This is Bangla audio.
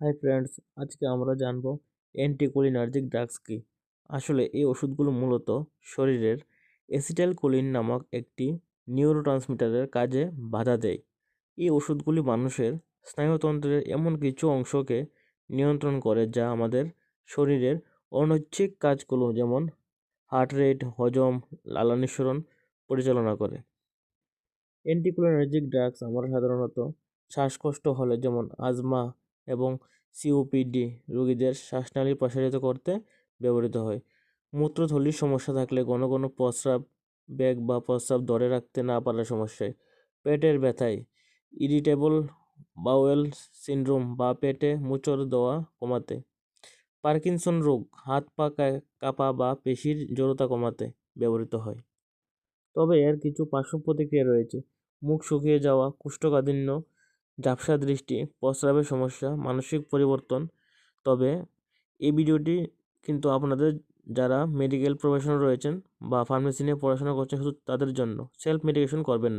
হাই ফ্রেন্ডস, আজকে আমরা জানব অ্যান্টিকোলিনার্জিক ড্রাগস কী। আসলে এই ওষুধগুলো মূলত শরীরের অ্যাসিটাইলকোলিন নামক একটি নিউরোট্রান্সমিটারের কাজে বাধা দেয়। এই ওষুধগুলি মানুষের স্নায়ুতন্ত্রের এমন কিছু অংশকে নিয়ন্ত্রণ করে যা আমাদের শরীরের অনৈচ্ছিক কাজগুলো যেমন হার্ট রেট, হজম, লালানিঃসরণ পরিচালনা করে। অ্যান্টিকোলিনার্জিক ড্রাগস আমরা সাধারণত শ্বাসকষ্ট হলে যেমন আজমা এবং সিওপিডি রোগীদের শ্বাসনালী প্রসারিত করতে ব্যবহৃত হয়। মূত্রথলির সমস্যা থাকলে ঘন ঘন প্রস্রাব ব্যাগ বা প্রস্রাব ধরে রাখতে না পারার সমস্যায়। পেটের ব্যথায়, ইরিটেবল বাউয়েল সিন্ড্রোম বা পেটে মোচড় দেওয়া কমাতে। পার্কিনসন রোগ, হাত পা কাঁপা বা পেশির জড়তা কমাতে ব্যবহৃত হয়। তবে এর কিছু পার্শ্ব প্রতিক্রিয়া রয়েছে। মুখ শুকিয়ে যাওয়া, কুষ্ঠকাঠিন্য ঝাপসা দৃষ্টি প্রস্রাবের সমস্যা, মানসিক পরিবর্তন। তবে এই ভিডিওটি কিন্তু আপনাদের যারা মেডিকেল প্রফেশনাল রয়েছেন বা ফার্মেসি নিয়ে পড়াশোনা করছেন, শুধু তাদের জন্য। সেলফ মেডিকেশন করবেন না।